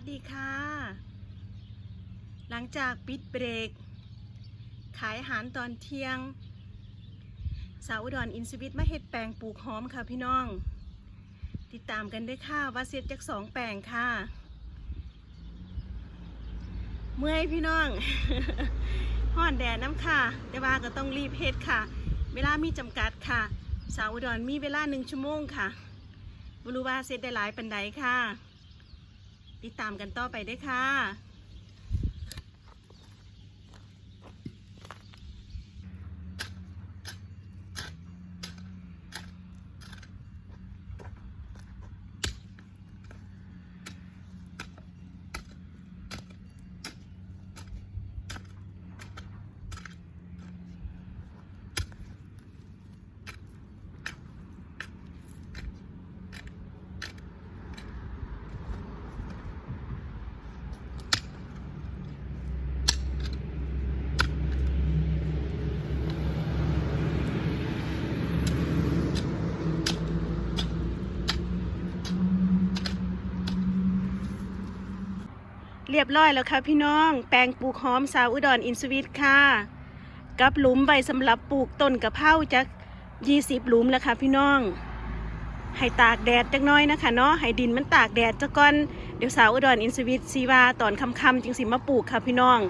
วัสดีค่ะ หลังจากปิดเบรก ขายอาหารตอนเที่ยง สาวอุดรอินสวิตมาเฮ็ดแปลงปลูกหอมค่ะพี่น้อง ติดตามกันด้วยค่ะว่าเสร็จจากสองแปลงค่ะ เมื่อยพี่น้องห้อนแดดน้ำค่ะ แต่ว่าก็ต้องรีบเฮ็ดค่ะ เวลามีจำกัดค่ะ สาวอุดรมีเวลาหนึ่งชั่วโมงค่ะบรู้ว่าเสร็จได้หลายปันใดค่ะ ติดตามกันต่อไปได้วยค่ะ เรียบร้อยแล้วค่ะพี่น้อง แปลงปลูกหอมสาวอุดรอินสวิตค่ะ กับหลุมใบสำหรับปลูกต้นกะเพราจัก20หลุมแล้วค่ะพี่น้อง ให้ตากแดดจักน้อยนะคะเนาะ ให้ดินมันตากแดดจักก่อน เดี๋ยวสาวอุดรอินสวิตซีวาตอนค่ำๆจึงสิมาปลูกค่ะพี่น้อง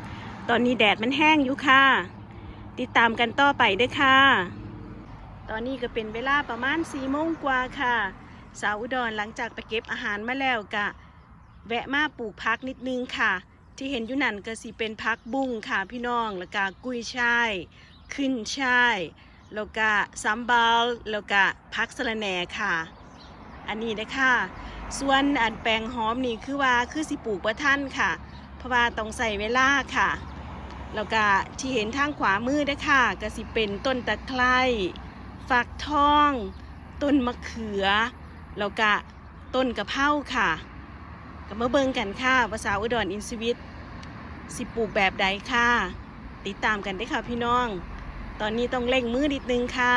ตอนนี้แดดมันแห้งอยู่ค่ะ ติดตามกันต่อไปด้วยค่ะ ตอนนี้ก็เป็นเวลาประมาณ4โมงกว่าค่ะ สาวอุดรหลังจากไปเก็บอาหารมาแล้วกะ แวะมาปลูกพักนิดนึงค่ะ ที่เห็นอยู่นั่นก็สิเป็นพักบุ้งค่ะพี่น้องแล้วก็กุ้ยช่ายขึ้นช่ายแล้วก็ซัมบาลแล้วก็พักสะระแหน่ค่ะ อันนี้นะคะส่วนอันแปลงหอมนี่คือว่าคือสิปลูกประท่านค่ะ เพราะว่าต้องใส่เวลาค่ะแล้วก็ที่เห็นทางขวามือนะคะก็สิเป็นต้นตะไคร้ฝักทอง ต้นมะเขือแล้วก็ต้นกะเพราค่ะ ก็มาเบิ่งกันค่ะภาษาอุดรอินสวิตสิปลูกแบบใดค่ะ ติดตามกันได้ค่ะพี่น้อง ตอนนี้ต้องเร่งมือนิดนึงค่ะ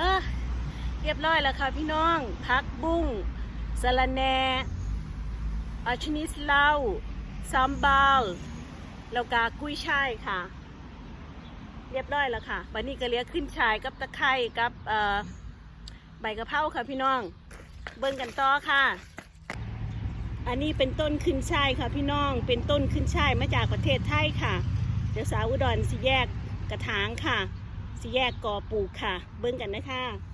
เออเรียบร้อยแล้วค่ะพี่น้องพักบุ้งสะระแน่อาชนิสเล้าซัมบาลแล้วก็กุ้ยช่ายค่ะ เรียบร้อยแล้วค่ะวันนี้ก็เลี้ยขึ้นชายกับตะไคร้กับใบกะเพราค่ะพี่น้อง เบิ่งกันต่อค่ะ อันนี้เป็นต้นขึ้นช่ายค่ะพี่น้อง เป็นต้นขึ้นช่ายมาจากประเทศไทยค่ะ เดี๋ยวสาวอุดรสิแยกกระถางค่ะ สิแยกกอปลูกค่ะ เบิ้งกันนะคะ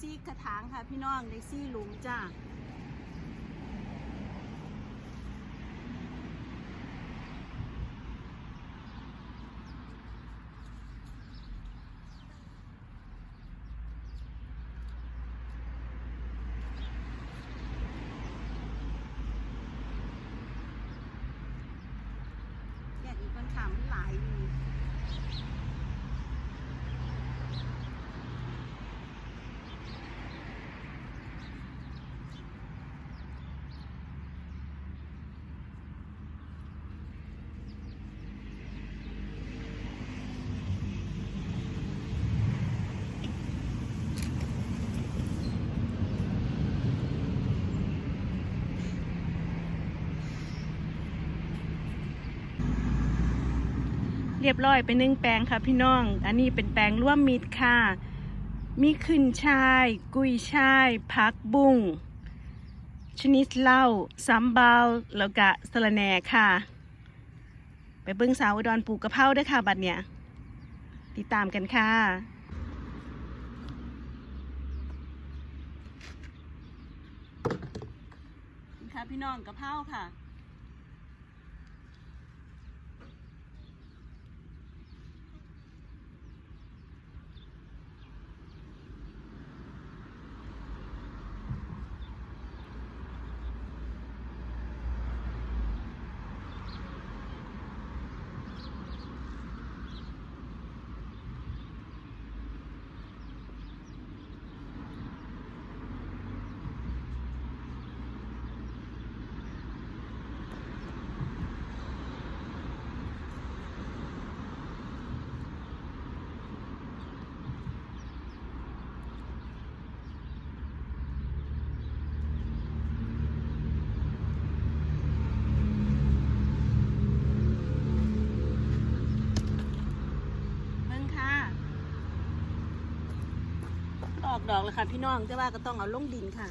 ซี่กระถางค่ะพี่น้องได้ซี่หลุมจ้า รียบร้อยไปนึ่งแปลงค่ะพี่น้อง อันนี้เป็นแปลงร่วมมิตรค่ะ มีขึ้นชาย กุยชายผักบุ้งชนิดเหล้าซัมบาวแล้วก็สะระแหน่ค่ะ ไปเบิ้งสาวอุดรปลูกกระเพราด้วยค่ะ บัดเนี่ยติดตามกันค่ะค่ะพี่น้องกะเพราค่ะ เบิ่งค่ะ ออกดอกแล้วค่ะพี่น้องแต่ว่าก็ต้องเอาลงดินค่ะ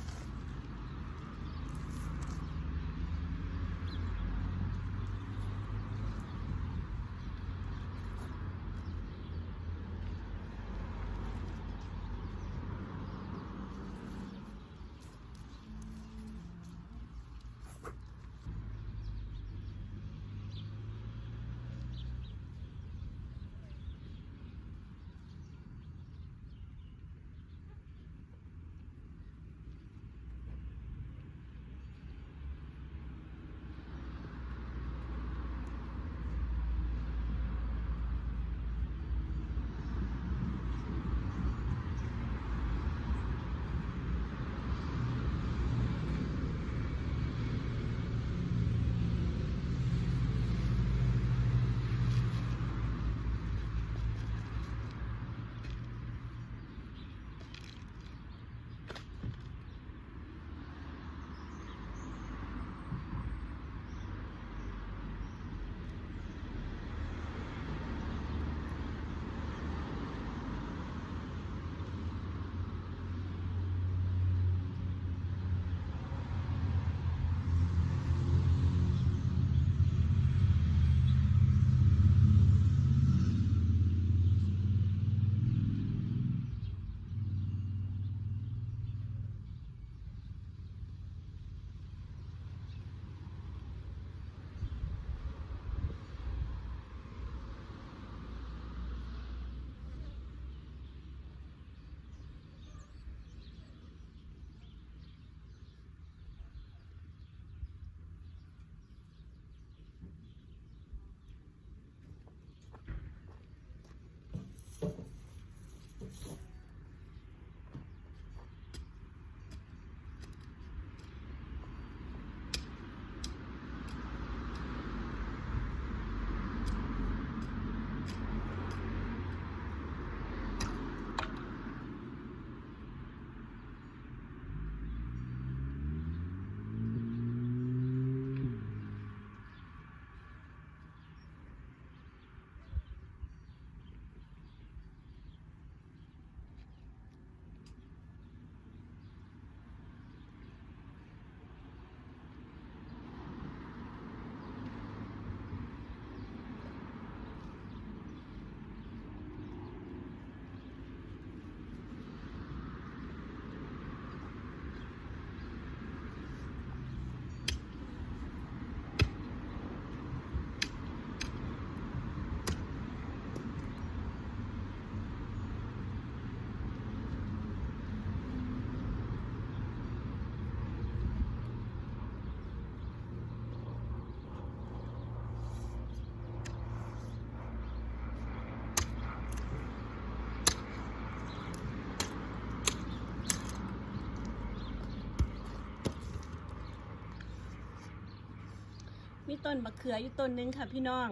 ต้นบักเขืออยู่ต้นหนึงค่ะพี่น้อง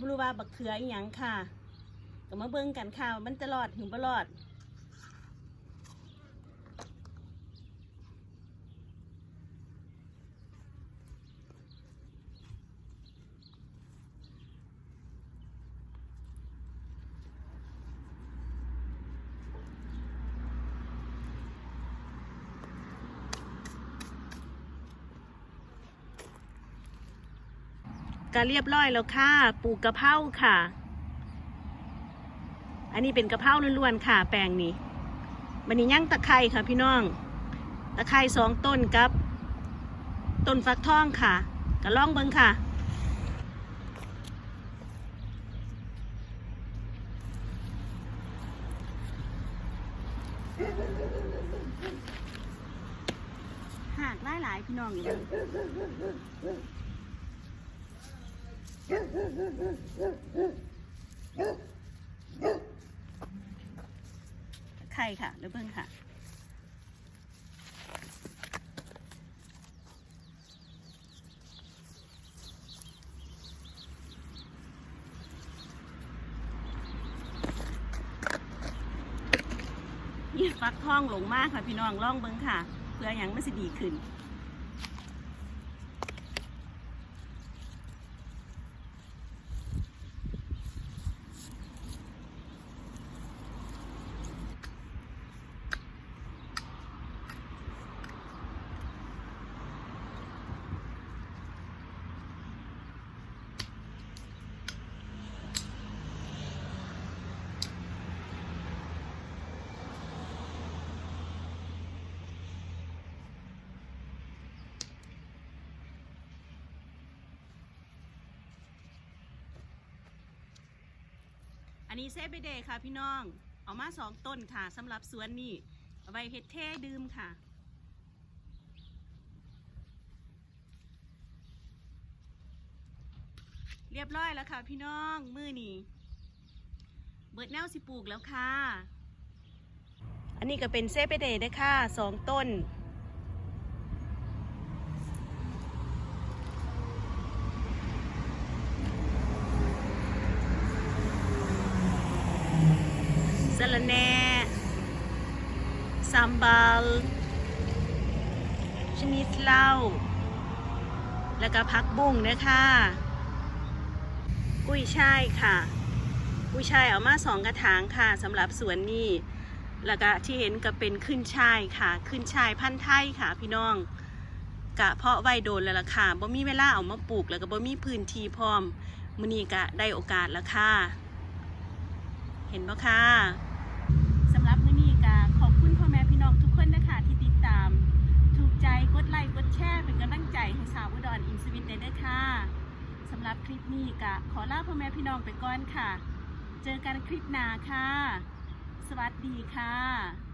บรูว่าบักเขืออหยังค่ะก็มาเบิ่งกันค่ะมันจะรอดถึงบ่รอด ก็เรียบร้อยแล้วค่ะปลูกกะเพราค่ะ อันนี้เป็นกะเพราล้วนๆค่ะ แปลงนี้มันนี้ย่างตะไคร้ค่ะพี่น้อง ตะไคร้สองต้นกับต้นฟักทองค่ะก็ล่องเบิ้งค่ะ หากหลายๆพี่น้องอยู่ ไข่ค่ะเดี๋ยวเบิ่งค่ะ นี่ฟักทองหลงมากค่ะพี่น้องล่องเบิ้งค่ะ เพื่ออย่างมันสิดีขึ้น อันนี้เซฟไปเดย์ค่ะพี่น้องเอามาสองต้นค่ะสำหรับสวนนี่เอาไว้เฮ็ดเท่ดื่มค่ะ เรียบร้อยแล้วค่ะพี่น้องมือนี่เบิดแนวสิปลูกแล้วค่ะ อันนี้ก็เป็นเซฟไปเดย์ได้ค่ะสองต้น สะระแหน่ ซัมบัลชนิดเหล้าแล้วก็พักบุ้งนะคะกุ้ยช่ายค่ะกุ้ยช่ายเอามาสองกระถางค่ะสำหรับสวนนี้ แล้วก็ที่เห็นก็เป็นขึ้นช่ายค่ะ ขึ้นช่ายพันธุ์ไทยค่ะ พี่น้องกะเพาะไว้โดนแล้วล่ะค่ะบ่มีเวลาเอามาปลูกแล้วก็บ่มีพื้นที่พร้อมมื้อนี้ก็ได้โอกาสแล้วค่ะ เห็นปะคะ นี้กะขอลาพ่อแม่พี่น้องไปก่อนค่ะ เจอกันคลิปหน้าค่ะ สวัสดีค่ะ